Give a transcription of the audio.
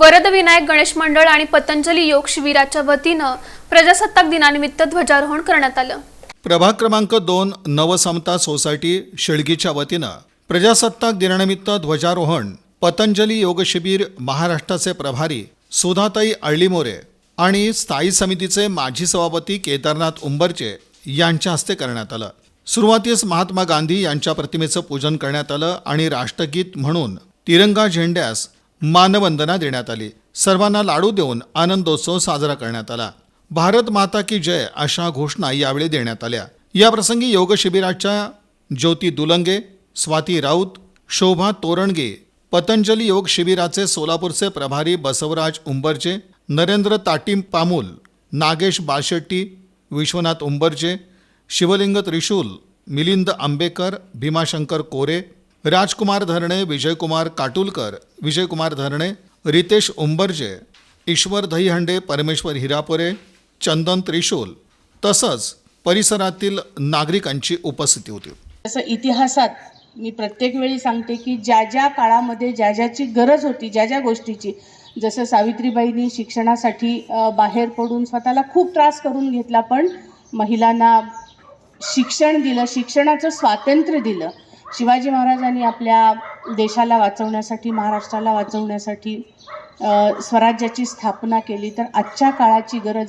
वरद विनायक गणेश मंडळ आणि पतंजली योग शिबिराच्या वतीनं प्रजासत्ताक दिनानिमित्त ध्वजारोहण करण्यात आलं. प्रभाग क्रमांक दोन नवसमता सोसायटी शेळगीच्या वतीनं प्रजासत्ताक दिनानिमित्त ध्वजारोहण पतंजली योग शिबिर महाराष्ट्राचे प्रभारी सुधाताई अळलीमोरे आणि स्थायी समितीचे माजी सभापती केदारनाथ उंबरचे यांच्या हस्ते करण्यात आलं. सुरुवातीस महात्मा गांधी यांच्या प्रतिमेचं पूजन करण्यात आलं आणि राष्ट्रगीत म्हणून तिरंगा झेंड्यास मानवंदना देण्यात आली. सर्वांना लाडू देऊन आनंदोत्सव साजरा करण्यात आला. भारत माता की जय अशा घोषणा यावेळी देण्यात आल्या. या प्रसंगी योग शिबिराच्या ज्योती दुलंगे स्वाती राऊत शोभा तोरणगे पतंजली योग शिबिराचे सोलापूरचे प्रभारी बसवराज उंबरचे नरेंद्र ताटीम पामूल नागेश बाळशेट्टी विश्वनाथ उंबरचे शिवलिंग त्रिशूल मिलिंद आंबेकर भीमाशंकर कोरे राजकुमार धरणे विजयकुमार काटुलकर विजयकुमार धरणे रितेश उंबरजे ईश्वर दहीहंडे परमेश्वर हिरापुरे चंदन त्रिशूल तसंच परिसरातील नागरिकांची उपस्थिती होती. जसं इतिहासात मी प्रत्येक वेळी सांगते की ज्या ज्या काळामध्ये ज्या ज्याची गरज होती ज्या ज्या गोष्टीची जसं सावित्रीबाईंनी शिक्षणासाठी बाहेर पडून स्वतःला खूप त्रास करून घेतला पण महिलांना शिक्षण दिलं शिक्षणाचं स्वातंत्र्य दिलं शिवाजी महाराजांनी आपल्या देशाला वाचवण्यासाठी महाराष्ट्राला वाचवण्यासाठी स्वराज्याची स्थापना केली. तर आजच्या काळाची गरज